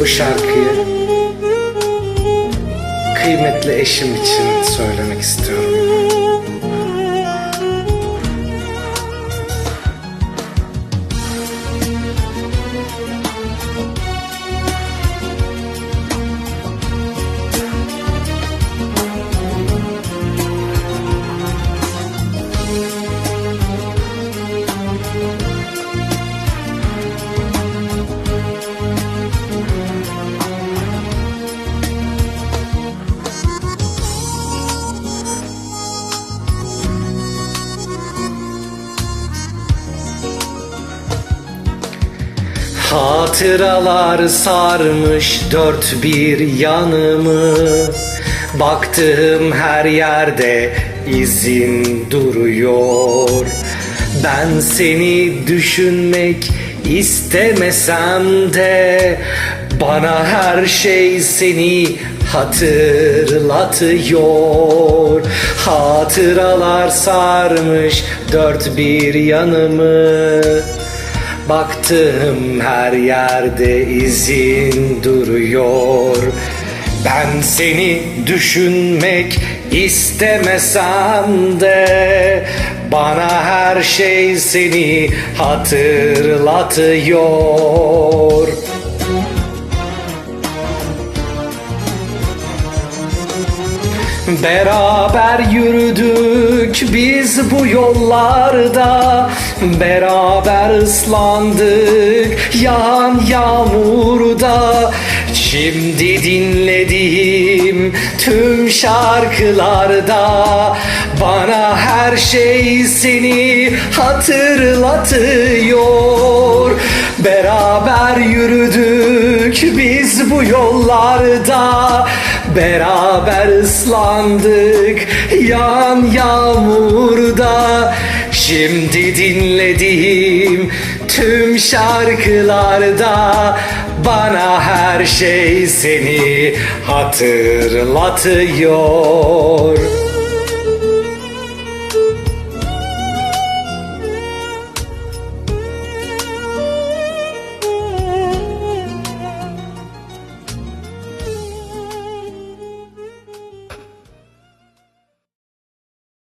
bu şarkıyı kıymetli eşim için söylemek istiyorum. Hatıralar sarmış dört bir yanımı. Baktığım her yerde izin duruyor. Ben seni düşünmek istemesem de Bana her şey seni hatırlatıyor. Hatıralar sarmış dört bir yanımı Baktım her yerde izin duruyor. Ben seni düşünmek istemesem de Bana her şey seni hatırlatıyor Beraber yürüdük biz bu yollarda. Beraber ıslandık yağan yağmurda. Şimdi dinlediğim tüm şarkılarda Bana her şey seni hatırlatıyor. Beraber yürüdük biz bu yollarda Beraber ıslandık yağan yağmurda. Şimdi dinlediğim tüm şarkılarda Bana her şey seni hatırlatıyor